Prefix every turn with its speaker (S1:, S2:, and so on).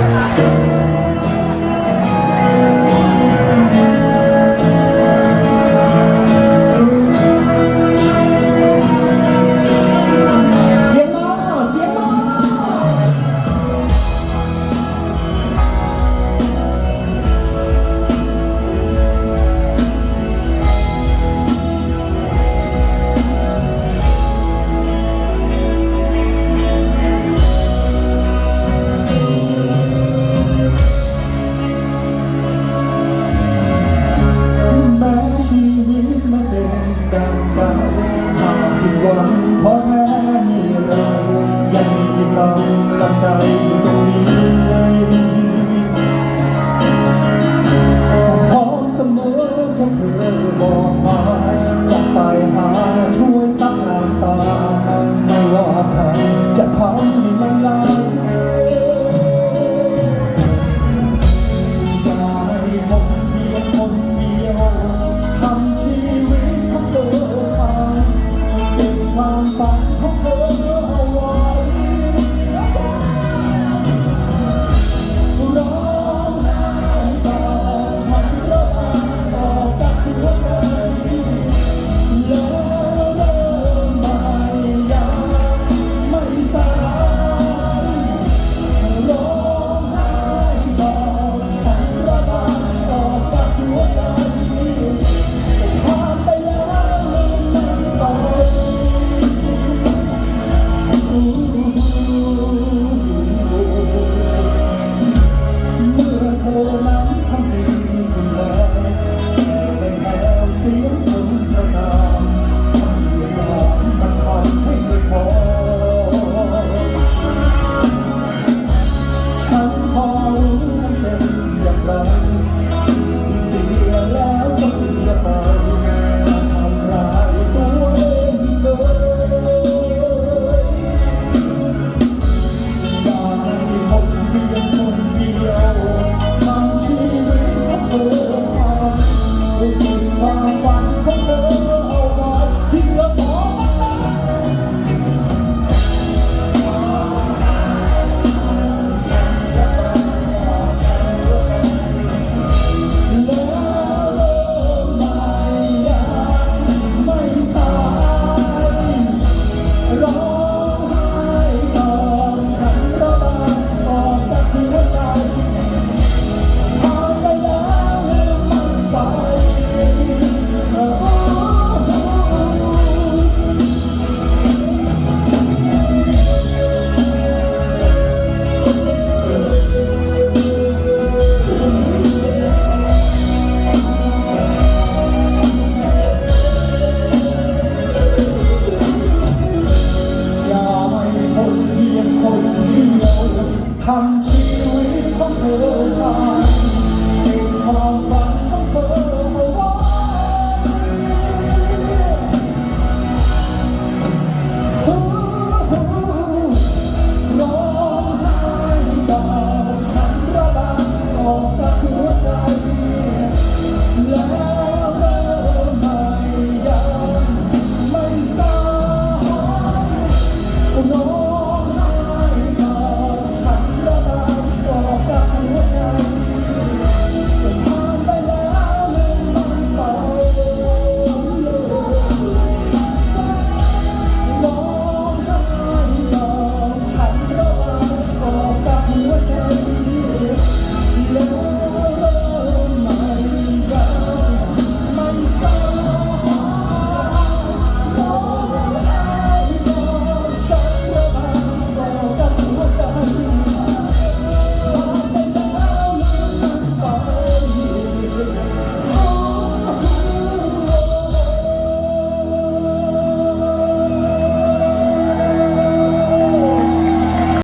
S1: Thank you. เพราะแค่มีเรายังมีกำลังใจอยู่งนี้พร้อมเสมอแค่เธอบอกมาจะไปหาช่วยสักน้ำตาไม่ว่าใครจะทำ 한 啊